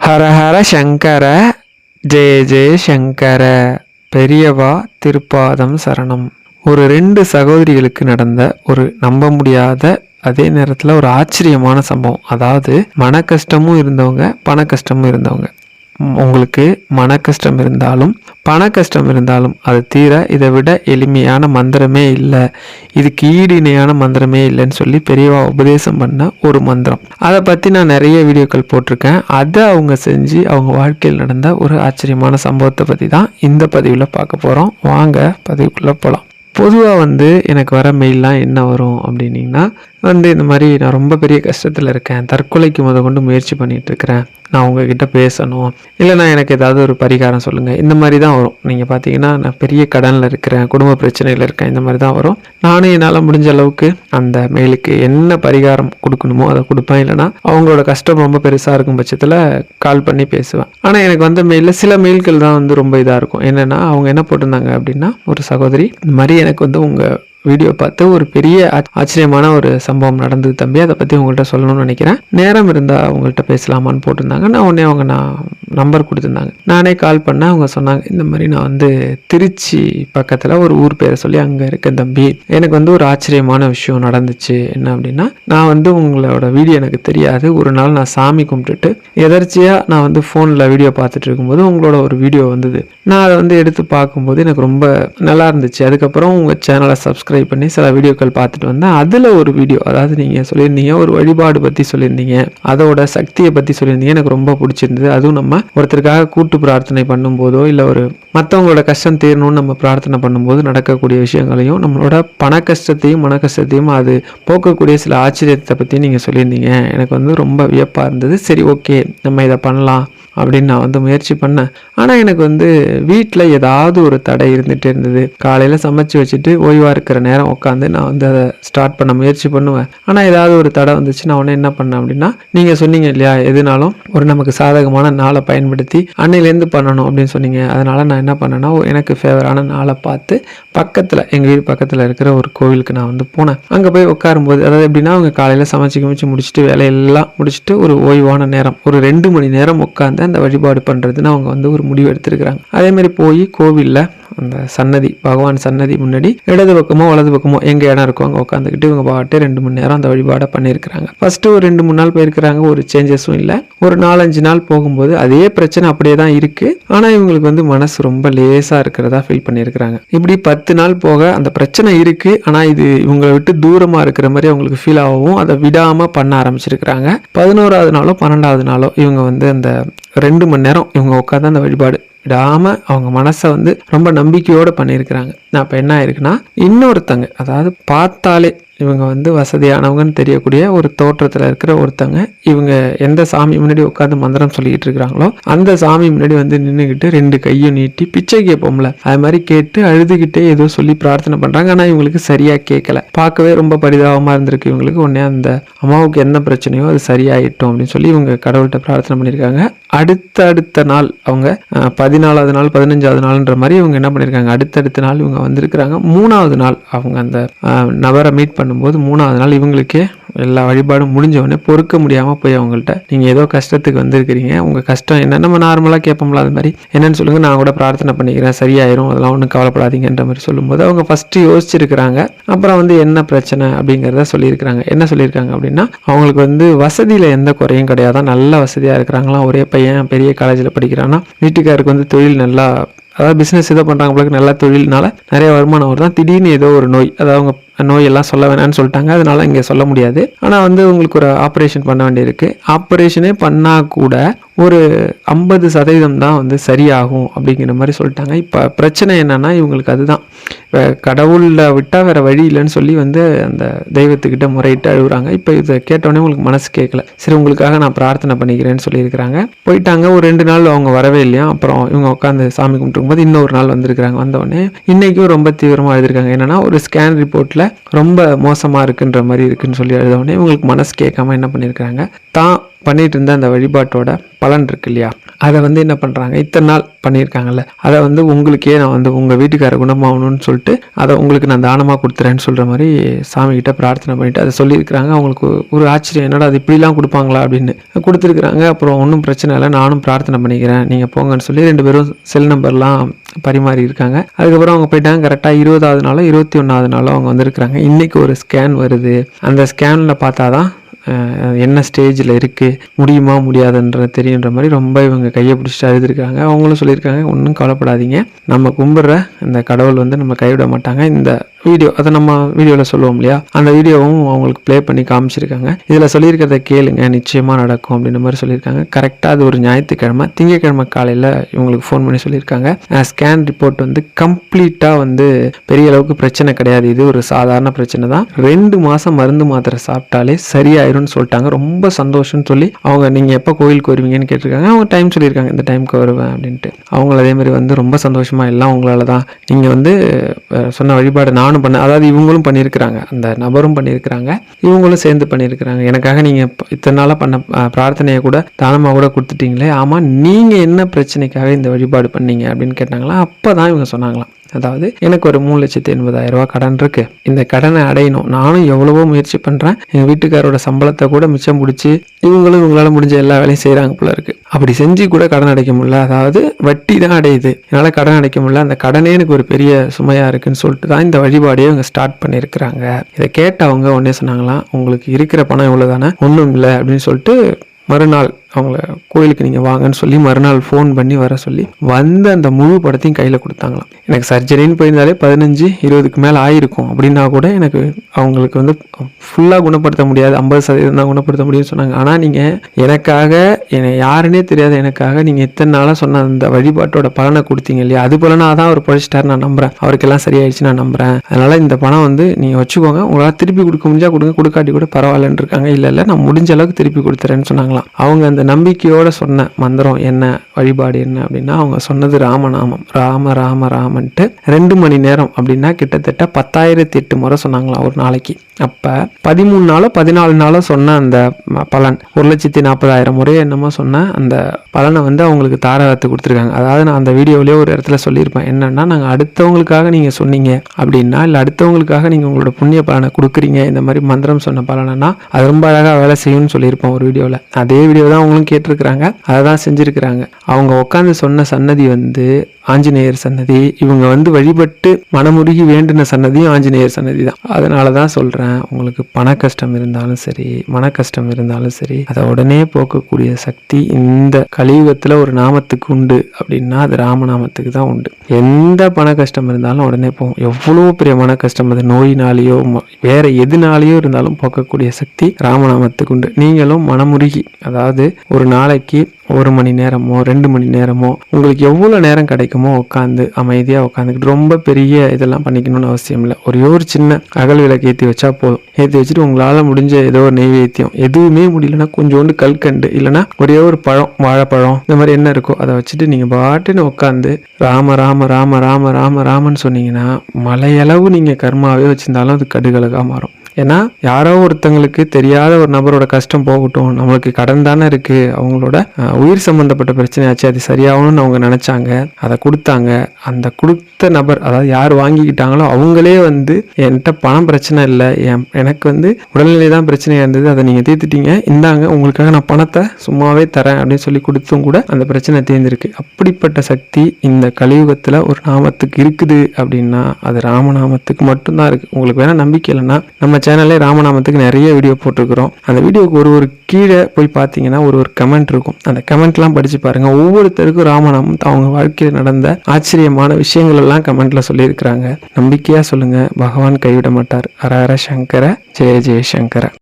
ஹரஹர சங்கர ஜெய ஜெய சங்கர பெரியவா திருப்பாதம் சரணம். ஒரு ரெண்டு சகோதரிகளுக்கு நடந்த ஒரு நம்ப முடியாத அதே நேரத்தில் ஒரு ஆச்சரியமான சம்பவம். அதாவது மன கஷ்டமும் இருந்தவங்க பண கஷ்டமும் இருந்தவங்க. உங்களுக்கு மன கஷ்டம் இருந்தாலும் பண கஷ்டம் இருந்தாலும் அது தீர இதை விட எளிமையான மந்திரமே இல்லை. இதுக்கு ஈடு இணையான மந்திரமே இல்லைன்னு சொல்லி பெரியவா உபதேசம் பண்ண ஒரு மந்திரம். அதை பற்றி நான் நிறைய வீடியோக்கள் போட்டிருக்கேன். அதை அவங்க செஞ்சு அவங்க வாழ்க்கையில் நடந்த ஒரு ஆச்சரியமான சம்பவத்தை பற்றி தான் இந்த பதிவில் பார்க்க போகிறோம் வாங்க பதிவுக்குள்ளே போகலாம் பொதுவாக வந்து எனக்கு வர மெயில்லாம் என்ன வரும் அப்படின்னீங்கன்னா வந்து இந்த மாதிரி நான் ரொம்ப பெரிய கஷ்டத்தில் இருக்கேன். தற்கொலைக்கு முத கொண்டு முயற்சி பண்ணிட்டு இருக்கிறேன். நான் உங்ககிட்ட பேசணும். இல்லைனா எனக்கு ஏதாவது ஒரு பரிகாரம் சொல்லுங்கள் இந்த மாதிரி தான் வரும். நீங்கள் பார்த்தீங்கன்னா நான் பெரிய கடனில் இருக்கிறேன். குடும்ப பிரச்சனையில் இருக்கேன். இந்த மாதிரி தான் வரும். நானும் என்னால் முடிஞ்ச அளவுக்கு அந்த மெயிலுக்கு என்ன பரிகாரம் கொடுக்கணுமோ அதை கொடுப்பேன். இல்லைனா அவங்களோட கஷ்டம் ரொம்ப பெருசாக இருக்கும் பட்சத்தில் கால் பண்ணி பேசுவேன். ஆனால் எனக்கு வந்த மெயிலில் சில மெயில்கள் தான் வந்து ரொம்ப இதாக இருக்கும். என்னென்னா அவங்க என்ன போட்டிருந்தாங்க அப்படின்னா ஒரு சகோதரி இந்த மாதிரி எனக்கு வந்து உங்கள் வீடியோ பார்த்து ஒரு பெரிய ஆச்சரியமான ஒரு சம்பவம் நடந்தது தம்பி. அதை பற்றி உங்கள்கிட்ட சொல்லணும்னு நினைக்கிறேன். நேரம் இருந்தால் அவங்கள்ட்ட பேசலாமான்னு போட்டிருந்தாங்க. நான் உடனே அவங்க நான் நம்பர் கொடுத்துருந்தாங்க. நானே கால் பண்ணேன். அவங்க சொன்னாங்க இந்த மாதிரி நான் வந்து திருச்சி பக்கத்தில் ஒரு ஊர் பேரை சொல்லி அங்கே இருக்கேன் தம்பி. எனக்கு வந்து ஒரு ஆச்சரியமான விஷயம் நடந்துச்சு. என்ன அப்படின்னா நான் வந்து உங்களோட வீடியோ எனக்கு தெரியாது. ஒரு நாள் நான் சாமி கும்பிட்டுட்டு எதர்ச்சியாக நான் வந்து ஃபோனில் வீடியோ பார்த்துட்டு இருக்கும்போது உங்களோட ஒரு வீடியோ வந்தது. நான் அதை வந்து எடுத்து பார்க்கும்போது எனக்கு ரொம்ப நல்லா இருந்துச்சு. அதுக்கப்புறம் உங்கள் சேனலை சப்ஸ்கிரைப் பண்ணி சில வீடியோக்கள் பார்த்துட்டு வந்தேன். அதில் ஒரு வீடியோ அதாவது நீங்கள் சொல்லியிருந்தீங்க ஒரு வழிபாடு பற்றி சொல்லியிருந்தீங்க. அதோட சக்தியை பற்றி சொல்லியிருந்தீங்க. எனக்கு ரொம்ப பிடிச்சிருந்தது. அதுவும் நம்ம ஒருத்தருக்காக கூட்டு பிரார்த்தனை பண்ணும்போதோ இல்லை ஒரு மற்றவங்களோட கஷ்டம் தீரணும்னு நம்ம பிரார்த்தனை பண்ணும்போது நடக்கக்கூடிய விஷயங்களையும் நம்மளோட பண கஷ்டத்தையும் மன கஷ்டத்தையும் அது போக்கக்கூடிய சில ஆச்சரியத்தை பற்றி நீங்கள் சொல்லியிருந்தீங்க. எனக்கு வந்து ரொம்ப வியப்பாக இருந்தது. சரி ஓகே நம்ம இதை பண்ணலாம். அப்படின்னு நான் வந்து முயற்சி பண்ணேன். ஆனால் எனக்கு வந்து வீட்டில் ஏதாவது ஒரு தடை இருந்துகிட்டே இருந்தது. காலையில் சமைச்சு வச்சுட்டு ஓய்வாக இருக்கிற நேரம் உட்காந்து நான் வந்து அதை ஸ்டார்ட் பண்ண முயற்சி பண்ணுவேன். ஆனால் ஏதாவது ஒரு தடை வந்துச்சு நான் உடனே என்ன பண்ணேன் அப்படின்னா நீங்கள் சொன்னீங்க இல்லையா எதுனாலும் ஒரு நமக்கு சாதகமான நாளை பயன்படுத்தி அன்னையிலேருந்து பண்ணணும் அப்படின்னு சொன்னீங்க. அதனால் நான் என்ன பண்ணேன்னா எனக்கு ஃபேவரான நாளை பார்த்து பக்கத்தில் எங்கள் வீடு பக்கத்தில் இருக்கிற ஒரு கோவிலுக்கு நான் வந்து போனேன். அங்கே போய் உட்காரும்போது அதாவது எப்படின்னா அவங்க காலையில் சமைச்சு கிமைச்சு முடிச்சுட்டு வேலையெல்லாம் முடிச்சுட்டு ஒரு ஓய்வான நேரம் ஒரு ரெண்டு மணி நேரம் உட்காந்து இந்த வழிபாடு பண்ணுறதுன்னு அவங்க வந்து ஒரு முடிவு எடுத்திருக்கிறாங்க. அதே மாதிரி போய் கோவிலில் அந்த சன்னதி பகவான் சன்னதி முன்னாடி இடது பக்கமோ வலது பக்கமோ எங்கே இடம் இருக்கோ அங்கே உட்காந்துக்கிட்டு இவங்க பாட்டு ரெண்டு மணி நேரம் அந்த வழிபாடை பண்ணியிருக்கிறாங்க. ஃபர்ஸ்ட் ஒரு ரெண்டு மூணு நாள் போயிருக்கிறாங்க ஒரு சேஞ்சஸும் இல்லை. ஒரு நாலஞ்சு நாள் போகும்போது அதே பிரச்சனை அப்படியே தான் இருக்கு. ஆனால் இவங்களுக்கு வந்து மனசு ரொம்ப லேசாக இருக்கிறதா ஃபீல் பண்ணியிருக்கிறாங்க. இப்படி பத்து நாள் போக அந்த பிரச்சனை இருக்கு. ஆனால் இது இவங்களை விட்டு தூரமாக இருக்கிற மாதிரி அவங்களுக்கு ஃபீல் ஆகவும் அதை விடாமல் பண்ண ஆரம்பிச்சிருக்கிறாங்க. பதினோராவது நாளோ பன்னெண்டாவது நாளோ இவங்க வந்து அந்த ரெண்டு மணி நேரம் இவங்க உட்காந்து அந்த வழிபாடு விடாமல் அவங்க மனசை வந்து ரொம்ப நம்பிக்கையோடு பண்ணியிருக்கிறாங்க. நான் இப்போ என்ன ஆயிருக்குன்னா இன்னொருத்தங்க அதாவது பார்த்தாலே இவங்க வந்து வசதியானவங்கன்னு தெரியக்கூடிய ஒரு தோற்றத்தில் இருக்கிற ஒருத்தங்க இவங்க எந்த சாமி முன்னாடி உட்காந்து மந்திரம் சொல்லிக்கிட்டு இருக்கிறாங்களோ அந்த சாமி முன்னாடி வந்து நின்றுக்கிட்டு ரெண்டு கையும் நீட்டி பிச்சை கேட்போம்ல. அது மாதிரி கேட்டு அழுதுகிட்டே ஏதோ சொல்லி பிரார்த்தனை பண்ணுறாங்க ஆனால் இவங்களுக்கு சரியாக கேட்கல. பார்க்கவே ரொம்ப பரிதாபமாக இருந்திருக்கு இவங்களுக்கு. உடனே அந்த அம்மாவுக்கு என்ன பிரச்சனையோ அது சரியாயிட்டும் அப்படின்னு சொல்லி இவங்க கடவுள்கிட்ட பிரார்த்தனை பண்ணியிருக்காங்க. அடுத்த அடுத்த நாள் அவங்க பதினாலாவது நாள் பதினஞ்சாவது நாள்ன்ற மாதிரி இவங்க என்ன பண்ணியிருக்காங்க அடுத்தடுத்த நாள் இவங்க வந்திருக்கிறாங்க. மூணாவது நாள் அவங்க அந்த நபரை மீட் பண்ணும்போது மூணாவது நாள் இவங்களுக்கே எல்லா வழிபாடும் முடிஞ்ச உடனே பொறுக்க முடியாமல் போய் அவங்கள்ட்ட நீங்கள் ஏதோ கஷ்டத்துக்கு வந்திருக்கிறீங்க. உங்கள் கஷ்டம் என்ன? நம்ம நார்மலாக கேட்போம்ல அது மாதிரி. என்னன்னு சொல்லுங்கள் நான் கூட பிரார்த்தனை பண்ணிக்கிறேன். சரியாயிரும். அதெல்லாம் ஒன்றும் கவலைப்படாதீங்கன்ற மாதிரி சொல்லும்போது அவங்க ஃபஸ்ட்டு யோசிச்சிருக்கிறாங்க. அப்புறம் வந்து என்ன பிரச்சனை அப்படிங்கிறத சொல்லியிருக்கிறாங்க. என்ன சொல்லியிருக்காங்க அப்படின்னா அவங்களுக்கு வந்து வசதியில் எந்த குறையும் கிடையாது? நல்ல வசதியாக இருக்கிறாங்களாம் ஒரே பையன் பெரிய காலேஜில் படிக்கிறான்னா வீட்டுக்காருக்கு வந்து தொழில் நல்லா அதாவது பிஸ்னஸ் ஏதோ பண்ணுறாங்க நல்லா தொழில்னால நிறைய வருமானம் வருதான் திடீர்னு ஏதோ ஒரு நோய் அதாவது அவங்க நோயெல்லாம் சொல்ல வேணாம்னு சொல்லிட்டாங்க. அதனால் இங்கே சொல்ல முடியாது. ஆனால் வந்து உங்களுக்கு ஒரு ஆப்ரேஷன் பண்ண வேண்டியிருக்கு. ஆப்ரேஷனே பண்ணால் கூட ஒரு ஐம்பது சதவீதம் தான் வந்து சரியாகும் அப்படிங்கிற மாதிரி சொல்லிட்டாங்க. இப்போ பிரச்சனை என்னென்னா இவங்களுக்கு அதுதான். கடவுளில் விட்டால் வேறு வழி இல்லைன்னு சொல்லி வந்து அந்த தெய்வத்துக்கிட்ட முறையிட்டு அழுகுறாங்க. இப்போ இதை கேட்டோடனே உங்களுக்கு மனசு கேட்கல சரி உங்களுக்காக நான் பிரார்த்தனை பண்ணிக்கிறேன்னு சொல்லியிருக்கிறாங்க. போயிட்டாங்க. ஒரு ரெண்டு நாள் அவங்க வரவே இல்லையா? அப்புறம் இவங்க உட்காந்து சாமி கும்பிட்டுருக்கும்போது இன்னொரு நாள் வந்திருக்கிறாங்க. வந்தோடனே இன்றைக்கும் ரொம்ப தீவிரமாக எழுதிருக்காங்க என்னென்னா ஒரு ஸ்கேன் ரிப்போர்ட்டில் ரொம்ப மோசமாக இருக்குன்ற மாதிரி இருக்குன்னு சொல்லி எழுதவுடனே இவங்களுக்கு மனசு கேட்காம என்ன பண்ணியிருக்காங்க தான் பண்ணிட்டு இருந்த அந்த வழிபாட்டோட பலன் இருக்கு இல்லையா அதை வந்து என்ன பண்ணுறாங்க இத்தனை நாள் பண்ணியிருக்காங்கல்ல. அதை வந்து உங்களுக்கே நான் வந்து உங்கள் வீட்டுக்கார குணமாகணும்னு சொல்லிட்டு அதை உங்களுக்கு நான் தானமாக கொடுத்துறேன்னு சொல்கிற மாதிரி சாமிக்கிட்ட பிரார்த்தனை பண்ணிட்டு அதை சொல்லியிருக்கிறாங்க. அவங்களுக்கு ஒரு ஆச்சரியம். என்னடா அது இப்படிலாம் கொடுப்பாங்களா அப்படின்னு. கொடுத்துருக்குறாங்க. அப்புறம் ஒன்றும் பிரச்சனை இல்லை. நானும் பிரார்த்தனை பண்ணிக்கிறேன். நீங்கள் போங்கன்னு சொல்லி ரெண்டு பேரும் செல் நம்பர்லாம் பரிமாறி இருக்காங்க. அதுக்கப்புறம் அவங்க போயிட்டாங்க. கரெக்டாக இருபதாவது நாளோ இருபத்தி ஒன்றாவது நாளோ அவங்க வந்திருக்கிறாங்க. இன்றைக்கி ஒரு ஸ்கேன் வருது. அந்த ஸ்கேனில் பார்த்தா தான் என்ன ஸ்டேஜில் இருக்குது முடியுமா முடியாதுன்ற தெரியுன்ற மாதிரி ரொம்ப இவங்க கையை பிடிச்சிட்டு அழுதுருக்காங்க. அவங்களும் சொல்லியிருக்காங்க ஒன்றும் கவலைப்படாதீங்க. நம்ம கும்பிட்ற இந்த கடவுள் வந்து நம்ம கைவிட மாட்டாங்க. இந்த வீடியோ அதை நம்ம வீடியோவில் சொல்லுவோம் இல்லையா? அந்த வீடியோவும் அவங்களுக்கு ப்ளே பண்ணி காமிச்சிருக்காங்க. இதில் சொல்லியிருக்கிறத கேளுங்க நிச்சயமாக நடக்கும் அப்படின்ற மாதிரி சொல்லியிருக்காங்க. கரெக்டாக அது ஒரு ஞாயிற்றுக்கிழமை திங்கக்கிழமை காலையில் இவங்களுக்கு ஃபோன் பண்ணி சொல்லியிருக்காங்க. ஸ்கேன் ரிப்போர்ட் வந்து கம்ப்ளீட்டாக வந்து பெரிய அளவுக்கு பிரச்சனை கிடையாது. இது ஒரு சாதாரண பிரச்சனை தான். ரெண்டு மாதம் மருந்து மாத்திரை சாப்பிட்டாலே சரியாயிரும்னு சொல்லிட்டாங்க. ரொம்ப சந்தோஷம்னு சொல்லி அவங்க நீங்கள் எப்போ கோயிலுக்கு வருவீங்கன்னு கேட்டிருக்காங்க. அவங்க டைம் சொல்லியிருக்காங்க. இந்த டைமுக்கு வருவேன் அப்படின்ட்டு. அவங்கள அதே மாதிரி வந்து ரொம்ப சந்தோஷமாக எல்லாம் உங்களால் தான். நீங்கள் வந்து சொன்ன வழிபாடு நானும் பண்ண அதாவது இவங்களும் பண்ணியிருக்கிறாங்க. அந்த நபரும் பண்ணியிருக்கிறாங்க. இவங்களும் சேர்ந்து பண்ணியிருக்கிறாங்க. எனக்காக நீங்கள் இத்தனை நாளாக பண்ண பிரார்த்தனையை கூட தானமாக கூட கொடுத்துட்டீங்களே. ஆமாம் நீங்கள் என்ன பிரச்சனைக்காக இந்த வழிபாடு பண்ணீங்க அப்படின்னு கேட்டாங்களா? அப்போ தான் இவங்க சொன்னாங்களாம். அதாவது எனக்கு ஒரு மூணு லட்சத்தி எண்பதாயிரம் ரூபாய் கடன் இருக்கு. இந்த கடனை அடையணும். நானும் எவ்வளவோ முயற்சி பண்ணுறேன் எங்கள் வீட்டுக்காரோட சம்பளத்தை கூட மிச்சம் பிடிச்சி இவங்களும் இவங்களால முடிஞ்ச எல்லா வேலையும் செய்கிறாங்க போல இருக்கு. அப்படி செஞ்சு கூட கடன் அடைக்க முடியல. அதாவது வட்டி தான் அடையுது. என்னால் கடன் அடைக்க முடியல. அந்த கடனே எனக்கு ஒரு பெரிய சுமையாக இருக்குன்னு சொல்லிட்டு தான் இந்த வழிபாடையே இவங்க ஸ்டார்ட் பண்ணியிருக்கிறாங்க. இதை கேட்டவங்க உடனே சொன்னாங்களாம் உங்களுக்கு இருக்கிற பணம் இவ்வளோ தானே ஒன்றும் இல்லை அப்படின்னு சொல்லிட்டு மறுநாள் அவங்கள கோயிலுக்கு நீங்கள் வாங்கன்னு சொல்லி மறுநாள் ஃபோன் பண்ணி வர சொல்லி வந்த அந்த முழு படத்தையும் கையில் கொடுத்தாங்களாம். எனக்கு சர்ஜரின்னு போயிருந்தாலே பதினஞ்சு இருபதுக்கு மேலே ஆயிருக்கும். அப்படின்னா கூட எனக்கு அவங்களுக்கு வந்து ஃபுல்லாக குணப்படுத்த முடியாது ஐம்பது சதவீதம் தான் குணப்படுத்த முடியும்னு சொன்னாங்க. ஆனால் நீங்கள் எனக்காக என்னை யாருன்னே தெரியாத எனக்காக நீங்கள் எத்தனை நாளாக சொன்ன அந்த வழிபாட்டோட பலனை கொடுத்தீங்க இல்லையா? அது பலனாக தான் அவர் பழிச்சிட்டார் நான் நம்புகிறேன் அவருக்கெல்லாம் சரியாயிடுச்சு நான் நம்புறேன். அதனால் இந்த பணம் வந்து நீங்கள் வச்சுக்கோங்க. உங்களால் திருப்பி கொடுக்க முடிஞ்சால் கொடுங்க. கொடுக்காட்டி கூட பரவாயில்லன்னு இருக்காங்க. இல்லை இல்லை நான் முடிஞ்ச அளவுக்கு திருப்பி கொடுத்துறேன்னு சொன்னாங்களாம். அவங்க அந்த நம்பிக்கையோடு சொன்ன மந்திரம் என்ன வழிபாடு என்ன அப்படின்னா அவங்க சொன்னது ராமநாமம். ராம ராம ராமன்ட்டு ரெண்டு மணி நேரம் அப்படின்னா கிட்டத்தட்ட பத்தாயிரத்தி எட்டு முறை சொன்னாங்களாம் ஒரு நாளைக்கு. அப்போ பதிமூணு நாளோ பதினாலு நாளோ சொன்ன அந்த பலன். ஒரு லட்சத்தி நாற்பதாயிரம் முறை என்னமோ சொன்ன அந்த பலனை வந்து அவங்களுக்கு தாரகத்து கொடுத்துருக்காங்க. அதாவது நான் அந்த வீடியோவிலேயே ஒரு இடத்துல சொல்லியிருப்பேன். என்னென்னா நாங்கள் அடுத்தவங்களுக்காக நீங்கள் சொன்னீங்க அப்படின்னா இல்லை அடுத்தவங்களுக்காக நீங்கள் உங்களோட புண்ணிய பலனை கொடுக்குறீங்க இந்த மாதிரி மந்திரம் சொன்ன பலனைனா அது ரொம்ப அழகாக வேலை செய்யும்னு சொல்லியிருப்போம் ஒரு வீடியோவில். அதே வீடியோ தான் அவங்களும் கேட்டிருக்கிறாங்க. அதை தான் செஞ்சுருக்கிறாங்க. அவங்க உட்காந்து சொன்ன சன்னதி வந்து ஆஞ்சநேயர் சன்னதி. இவங்க வந்து வழிபட்டு மனமுருகி வேண்டின சன்னதியும் ஆஞ்சநேயர் சன்னதி தான். அதனால தான் சொல்கிறேன் உங்களுக்கு பண கஷ்டம் இருந்தாலும் சரி மன கஷ்டம் இருந்தாலும் சரி அதை உடனே போக்கக்கூடிய சக்தி இந்த கலியுகத்தில் ஒரு நாமத்துக்கு உண்டு அப்படின்னா அது ராமநாமத்துக்கு தான் உண்டு. எந்த பண கஷ்டம் இருந்தாலும் உடனே போகும். எவ்வளோ பெரிய மன கஷ்டம் அது? நோயினாலேயோ வேற எதுனாலேயோ இருந்தாலும் போக்கக்கூடிய சக்தி ராமநாமத்துக்கு உண்டு. நீங்களும் மனமுருகி அதாவது ஒரு நாளைக்கு ஒரு மணி நேரமோ ரெண்டு மணி நேரமோ உங்களுக்கு எவ்வளோ நேரம் கிடைக்குமோ உட்காந்து அமைதியாக உட்காந்துக்கிட்டு ரொம்ப பெரிய இதெல்லாம் பண்ணிக்கணும்னு அவசியம் இல்லை. ஒரே ஒரு சின்ன அகல் விளக்கு ஏற்றி வச்சா போதும். ஏற்றி வச்சுட்டு உங்களால் முடிஞ்ச ஏதோ ஒரு நெய்வேத்தியம் எதுவுமே முடியலன்னா கொஞ்சோண்டு கல்கண்டு இல்லைன்னா ஒரே ஒரு பழம் வாழைப்பழம் இந்த மாதிரி என்ன இருக்கோ அதை வச்சுட்டு நீங்கள் பாட்டுன்னு உட்காந்து ராம ராம ராம ராம ராம ராமன்னு சொன்னீங்கன்னா மலையளவு நீங்கள் கர்மாவே வச்சிருந்தாலும் அது கடுகலகாக மாறும். ஏன்னா யாரோ ஒருத்தங்களுக்கு தெரியாத ஒரு நபரோட கஷ்டம் போகட்டும் நம்மளுக்கு கடன் தானே இருக்கு அவங்களோட உயிர் சம்பந்தப்பட்ட பிரச்சனையாச்சு அது சரியாகணும்னு அவங்க நினைச்சாங்க அதை கொடுத்தாங்க. அந்த கொடுத்த நபர் அதாவது யார் வாங்கிக்கிட்டாங்களோ அவங்களே வந்து என்கிட்ட பணம் பிரச்சனை இல்லை என் எனக்கு வந்து உடல்நிலை தான் பிரச்சனையாக இருந்தது அதை நீங்கள் தீர்த்துட்டீங்க. இந்தாங்க உங்களுக்காக நான் பணத்தை சும்மாவே தரேன் அப்படின்னு சொல்லி கொடுத்தும் கூட அந்த பிரச்சனை தீர்ந்திருக்கு. அப்படிப்பட்ட சக்தி இந்த கலியுகத்தில் ஒரு நாமத்துக்கு இருக்குது அப்படின்னா அது ராமநாமத்துக்கு மட்டும்தான் இருக்குது உங்களுக்கு வேணால் நம்பிக்கை இல்லைன்னா நம்ம சேனல்லே ராமநாமத்துக்கு நிறைய வீடியோ போட்டிருக்கிறோம். அந்த வீடியோக்கு ஒரு ஒரு கீழே போய் பார்த்தீங்கன்னா ஒரு ஒரு கமெண்ட் இருக்கும். அந்த கமெண்ட்லாம் படித்து பாருங்கள் ஒவ்வொருத்தருக்கும் ராமநாமம் அவங்க வாழ்க்கையில் நடந்த ஆச்சரியமான விஷயங்கள் எல்லாம் கமெண்ட்ல சொல்லியிருக்கிறாங்க. நம்பிக்கையாக சொல்லுங்கள் பகவான் கைவிட மாட்டார். ஹர ஹர சங்கர ஜெய ஜெய சங்கர.